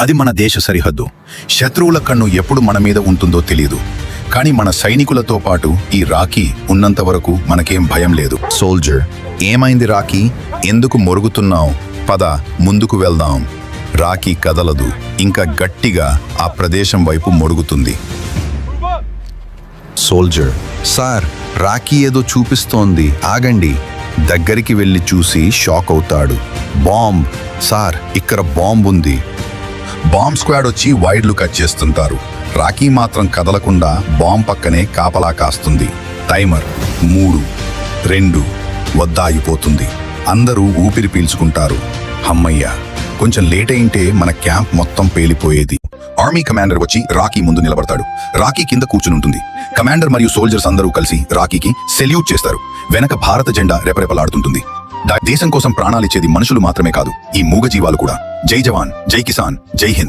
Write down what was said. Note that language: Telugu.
అది మన దేశ సరిహద్దు. శత్రువుల కన్ను ఎప్పుడు మన మీద ఉంటుందో తెలియదు కానీ మన సైనికులతో పాటు ఈ రాఖీ ఉన్నంత వరకు మనకేం భయం లేదు. సోల్జర్ ఏమైంది రాఖీ? ఎందుకు మొరుగుతున్నావు? పద ముందుకు వెళ్దాం. రాఖీ కదలదు. ఇంకా గట్టిగా ఆ ప్రదేశం వైపు మొరుగుతుంది. సోల్జర్ సార్ రాఖీ ఏదో చూపిస్తోంది. ఆగండి. దగ్గరికి వెళ్ళి చూసి షాక్ అవుతాడు. బాంబ్ సార్ ఇక్కడ బాంబ్ ఉంది బాంబ్ స్క్వాడ్ వచ్చి వైర్లు కట్ చేస్తుంటారు. రాఖీ మాత్రం కదలకుండా బాంబ్ పక్కనే కాపలా కాస్తుంది. టైమర్ మూడు రెండు వద్ద ఆగిపోతుంది. అందరూ ఊపిరి పీల్చుకుంటారు. హమ్మయ్య కొంచెం లేట్ అయింటే మన క్యాంప్ మొత్తం పేలిపోయేది. ఆర్మీ కమాండర్ వచ్చి రాకీ ముందు నిలబడతాడు. రాకీ కింద కూర్చునుంటుంది. కమాండర్ మరియు సోల్జర్స్ అందరూ కలిసి రాకీకి సెల్యూట్ చేస్తారు. వెనక భారత జెండా రెపరెపలాడుతుంటుంది. దా- దేశం కోసం ప్రాణాలిచ్చేది మనుషులు మాత్రమే కాదు ఈ మూగజీవాలు కూడా. జై జవాన్ జై కిసాన్ జై హింద్.